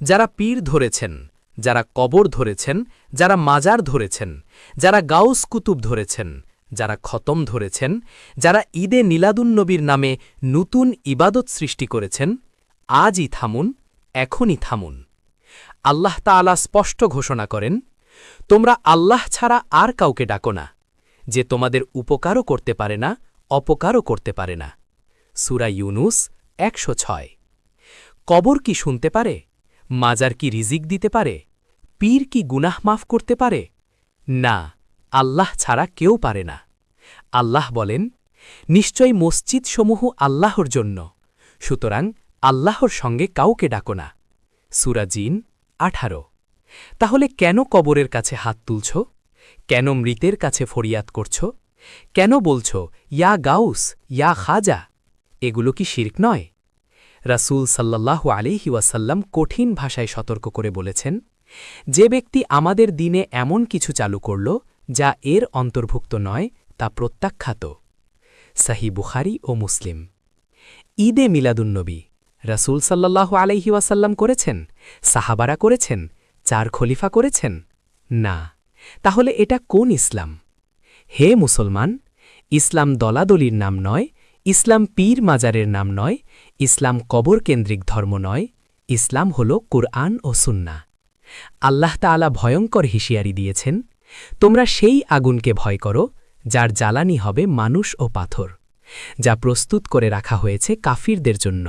যারা পীর ধরেছেন, যারা কবর ধরেছেন, যারা মাজার ধরেছেন, যারা গাউস কুতুব ধরেছেন, যারা খতম ধরেছেন, যারা ঈদে নীলাদুন্নবীর নামে নতুন ইবাদত সৃষ্টি করেছেন, আজই থামুন, এখনই থামুন। আল্লাহ তাআলা স্পষ্ট ঘোষণা করেন, তোমরা আল্লাহ ছাড়া আর কাউকে ডাকো না, যে তোমাদের উপকারও করতে পারে না, অপকারও করতে পারে না। সুরা ইউনুস একশো ছয়। কবর কি শুনতে পারে? মাজার কি রিজিক দিতে পারে? পীর কি গুনাহ মাফ করতে পারে? না, আল্লাহ ছাড়া কেউ পারে না। আল্লাহ বলেন, নিশ্চয় মসজিদসমূহ আল্লাহর জন্য, সুতরাং আল্লাহর সঙ্গে কাউকে ডাকো না। সুরা জিন, আঠারো। তাহলে কেন কবরের কাছে হাত তুলছ? কেন মৃতের কাছে ফরিয়াদ করছ? কেন বলছ, ইয়া গাউস, ইয়া খাজা এগুলো কি শির্ক নয়? রাসূল সাল্লাল্লাহু আলিহি ওয়াসাল্লাম কঠিন ভাষায় সতর্ক করে বলেছেন, যে ব্যক্তি আমাদের দিনে এমন কিছু চালু করল, যা এর অন্তর্ভুক্ত নয়, তা প্রত্যাখ্যাত। সাহি বুখারি ও মুসলিম। ঈদে মিলাদুন্নবী রাসূল সাল্লাল্লাহু আলাইহি ওয়াসাল্লাম করেছেন? সাহাবারা করেছেন? চার খলিফা করেছেন? না। তাহলে এটা কোন ইসলাম? হে মুসলমান, ইসলাম দলাদলির নাম নয় ইসলাম পীর মাজারের নাম নয়, ইসলাম কবর কেন্দ্রিক ধর্ম নয়, ইসলাম হল কুরআন ও সুন্না আল্লাহ তাআলা ভয়ঙ্কর হিসিয়ারি দিয়েছেন, তোমরা সেই আগুনকে ভয় করো, যার জ্বালানি হবে মানুষ ও পাথর, যা প্রস্তুত করে রাখা হয়েছে কাফিরদের জন্য।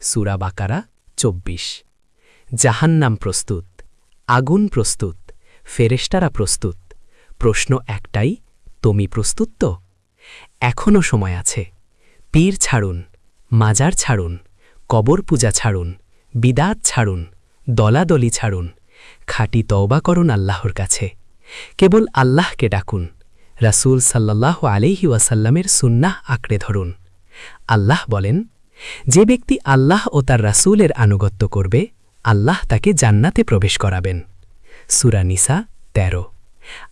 সুরা বাকারা চব্বিশ। জাহান্নাম প্রস্তুত, আগুন প্রস্তুত ফেরেস্টারা প্রস্তুত। প্রশ্ন একটাই, তুমি প্রস্তুত তো? এখনও সময় আছে। পীর ছাড়ুন, মাজার ছাড়ুন, কবর পূজা ছাড়ুন, বিদাত ছাড়ুন, দলাদলি ছাড়ুন, খাঁটি তওবা করুন আল্লাহর কাছে। কেবল আল্লাহকে ডাকুন, রাসূল সাল্লাহ আলিহি ওয়াসাল্লামের সুন্নাহ আঁকড়ে ধরুন। আল্লাহ বলেন, যে ব্যক্তি আল্লাহ ও তার রাসূলের আনুগত্য করবে, আল্লাহ তাকে জান্নাতে প্রবেশ করাবেন। সুরা নিসা, তেরো।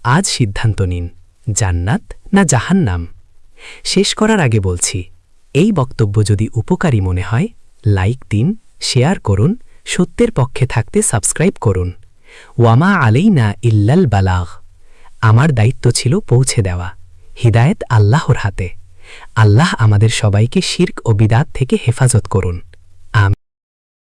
আজ সিদ্ধান্ত নিন, জান্নাত না জাহান্নাম? শেষ করার আগে বলছি এই বক্তব্য যদি উপকারী মনে হয়, লাইক দিন, শেয়ার করুন, সত্যের পক্ষে থাকতে সাবস্ক্রাইব করুন। ওয়ামা আলেই না ইল্লাল বালাগ। আমার দায়িত্ব ছিল পৌঁছে দেওয়া, হিদায়ত আল্লাহর হাতে। আল্লাহ আমাদের সবাইকে শির্ক ও বিদাত থেকে হেফাজত করুন।